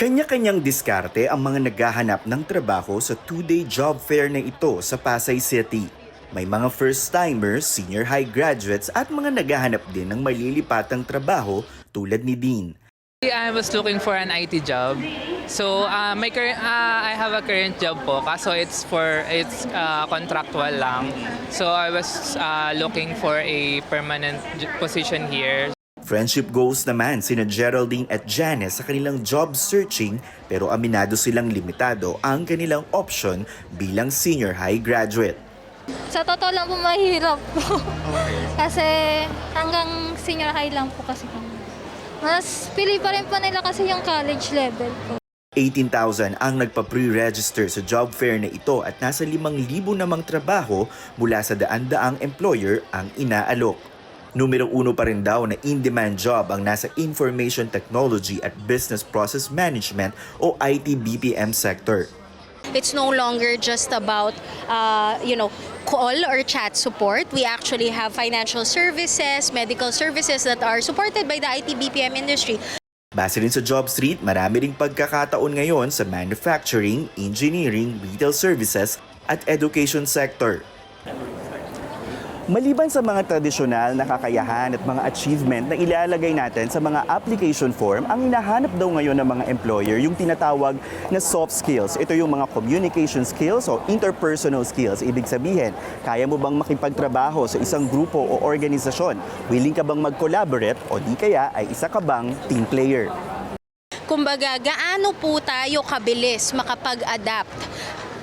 Kanya-kanyang diskarte ang mga naghahanap ng trabaho sa two-day job fair na ito sa Pasay City. May mga first-timers, senior high graduates at mga naghahanap din ng malilipatang trabaho tulad ni Dean. I was looking for an IT job. So, uh, my current, uh, I have a current job po, kaso it's for, it's uh, contractual lang. So, I was uh, looking for a permanent position here. Friendship goals naman sina Geraldine at Janice sa kanilang job searching pero aminado silang limitado ang kanilang option bilang senior high graduate. Sa totoo lang po mahirap po. kasi hanggang senior high lang po kasi kami. Mas pili pa rin po nila kasi yung college level po. 18,000 ang nagpa-pre-register sa job fair na ito at nasa 5,000 namang trabaho mula sa daan-daang employer ang inaalok. Numero uno pa rin daw na in-demand job ang nasa Information Technology at Business Process Management o IT-BPM sector. It's no longer just about, uh, you know, call or chat support. We actually have financial services, medical services that are supported by the IT BPM industry. Base rin sa Job Street, marami ring pagkakataon ngayon sa manufacturing, engineering, retail services at education sector. Maliban sa mga tradisyonal na kakayahan at mga achievement na ilalagay natin sa mga application form, ang hinahanap daw ngayon ng mga employer yung tinatawag na soft skills. Ito yung mga communication skills o interpersonal skills. Ibig sabihin, kaya mo bang makipagtrabaho sa isang grupo o organisasyon? Willing ka bang mag-collaborate o di kaya ay isa ka bang team player? Kumbaga, gaano po tayo kabilis makapag-adapt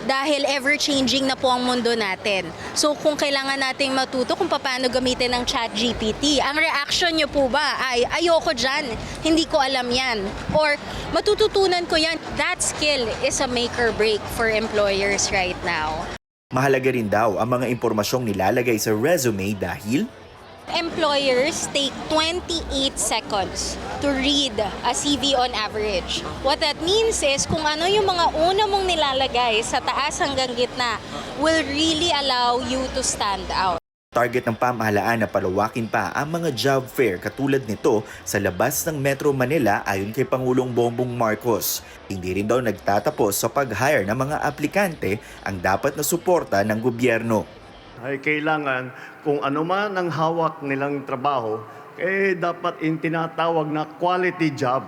dahil ever-changing na po ang mundo natin. So kung kailangan nating matuto kung paano gamitin ng chat GPT, ang reaction nyo po ba ay ayoko dyan, hindi ko alam yan. Or matututunan ko yan. That skill is a make or break for employers right now. Mahalaga rin daw ang mga impormasyong nilalagay sa resume dahil Employers take 28 seconds to read a CV on average. What that means is kung ano yung mga una mong nilalagay sa taas hanggang gitna will really allow you to stand out. Target ng pamahalaan na palawakin pa ang mga job fair katulad nito sa labas ng Metro Manila ayon kay Pangulong Bongbong Marcos. Hindi rin daw nagtatapos sa pag-hire ng mga aplikante ang dapat na suporta ng gobyerno. Ay kailangan kung ano man ang hawak nilang trabaho, eh dapat in tinatawag na quality job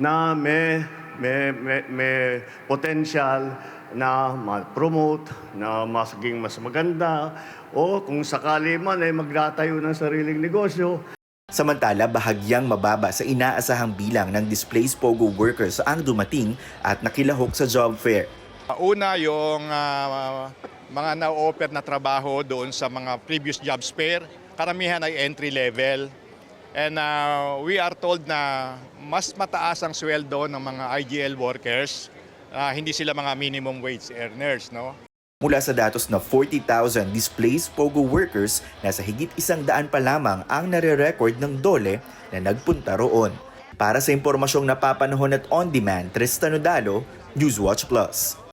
na may, may, may, may potential na ma-promote, na masaging mas maganda, o kung sakali man ay magtatayo ng sariling negosyo, Samantala, bahagyang mababa sa inaasahang bilang ng displaced POGO workers ang dumating at nakilahok sa job fair. Una, yung ah, mga na-offer na trabaho doon sa mga previous job fair, karamihan ay entry level. And ah, we are told na mas mataas ang sweldo ng mga IGL workers. Ah, hindi sila mga minimum wage earners, no? Mula sa datos na 40,000 displaced POGO workers, nasa higit isang daan pa lamang ang nare-record ng DOLE na nagpunta roon. Para sa impormasyong napapanahon at on-demand, Tristan Odalo, Newswatch Plus.